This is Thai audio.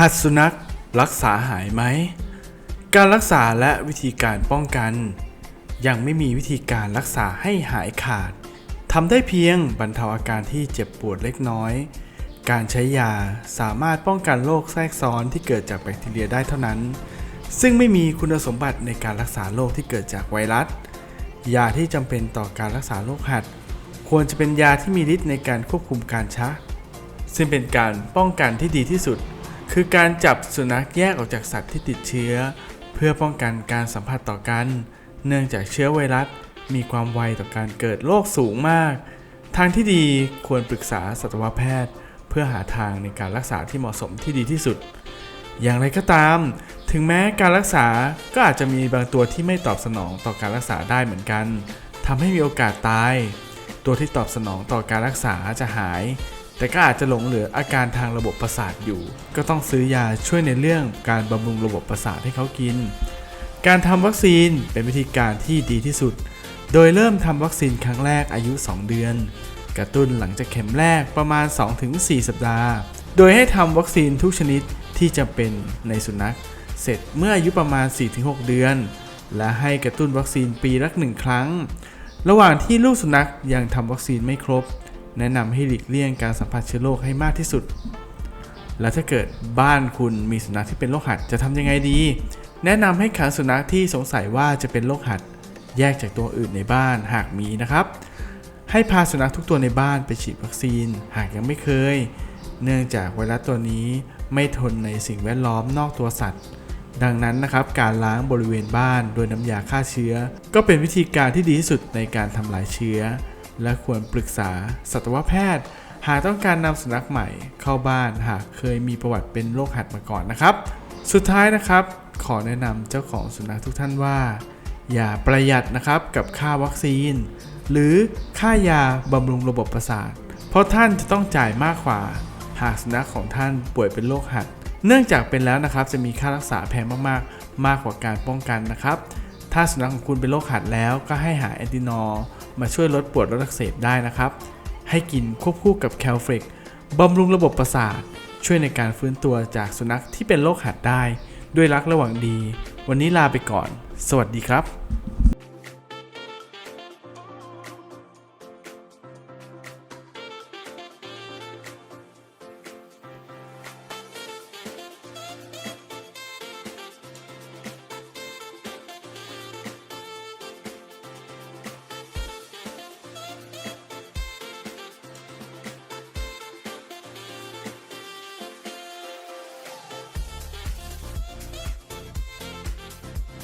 หัดสุนัขรักษาหายไหม การรักษาและวิธีการป้องกัน ยังไม่มีวิธีการรักษาให้หายขาดทำได้เพียงบรรเทาอาการที่เจ็บปวดเล็กน้อย การใช้ยาสามารถป้องกันโรคแทรกซ้อนที่เกิดจากแบคทีเรียได้เท่านั้น ซึ่งไม่มีคุณสมบัติในการรักษาโรคที่เกิดจากไวรัส ยาที่จำเป็นต่อการรักษาโรคหัด ควรจะเป็นยาที่มีฤทธิ์ในการควบคุมการชัก ซึ่งเป็นการป้องกันที่ดีที่สุด คือการจับสุนัขแยกออกจากสัตว์ที่ติดเชื้อ เพื่อป้องกันการสัมผัสต่อกัน เนื่องจากเชื้อไวรัสมีความไวต่อการเกิดโรคสูงมาก ทางที่ดีควรปรึกษาสัตวแพทย์ เพื่อหาทางในการรักษาที่เหมาะสมที่ดีที่สุด อย่างไรก็ตาม ถึงแม้การรักษาก็อาจจะมีบางตัวที่ไม่ตอบสนองต่อการรักษาได้เหมือนกันทำให้มีโอกาสตาย ตัวที่ตอบสนองต่อการรักษาจะหาย แต่ก็อาจจะหลงเหลืออาการทางระบบประสาทอยู่ ก็ต้องซื้อยาช่วยในเรื่องการบำรุงระบบประสาทให้เขากิน การทำวัคซีนเป็นวิธีการที่ดีที่สุด โดยเริ่มทำวัคซีนครั้งแรกอายุ 2 เดือน กระตุ้นหลังจากเข็มแรกประมาณ 2-4 สัปดาห์ โดยให้ทำวัคซีนทุกชนิดที่จำเป็นในสุนัข เสร็จเมื่ออายุประมาณ 4-6 เดือน และให้กระตุ้นวัคซีนปีละหนึ่งครั้ง ระหว่างที่ลูกสุนัขยังทำวัคซีนไม่ครบ แนะนำให้หลีกเลี่ยงการสัมผัสเชื้อโรคให้มากที่สุด แล้วถ้าเกิดบ้านคุณมีสุนัขที่เป็นโรคหัดจะทำยังไงดี แนะนำให้ขังสุนัขที่สงสัยว่าจะเป็นโรคหัด แยกจากตัวอื่นในบ้านหากมีนะครับ ให้พาสุนัขทุกตัวในบ้านไปฉีดวัคซีนหากยังไม่เคย เนื่องจากไวรัสตัวนี้ไม่ทนในสิ่งแวดล้อมนอกตัวสัตว์ ดังนั้นนะครับการล้างบริเวณบ้านโดยน้ำยาฆ่าเชื้อ ก็เป็นวิธีการที่ดีที่สุดในการทำลายเชื้อ และควรปรึกษาสัตวแพทย์ หากต้องการนำสุนัขใหม่เข้าบ้านหากเคยมีประวัติเป็นโรคหัดมาก่อนนะครับ สุดท้ายนะครับ ขอแนะนำเจ้าของสุนัขทุกท่านว่า อย่าประหยัดนะครับกับค่าวัคซีน หรือค่ายาบำรุงระบบประสาท เพราะท่านจะต้องจ่ายมากกว่า หากสุนัขของท่านป่วยเป็นโรคหัด เนื่องจากเป็นแล้วนะครับจะมีค่ารักษาแพงมากๆ มากกว่าการป้องกันนะครับถ้าสุนัขของคุณเป็นโรคหัดแล้วก็ให้หาแอนตินอ มาช่วยลดปวดลดอักเสบได้นะครับ ให้กินควบคู่กับแคลเฟกบำรุงระบบประสาท ช่วยในการฟื้นตัวจากสุนัขที่เป็นโรคหัดได้ ด้วยรักระหว่างดี วันนี้ลาไปก่อน สวัสดีครับ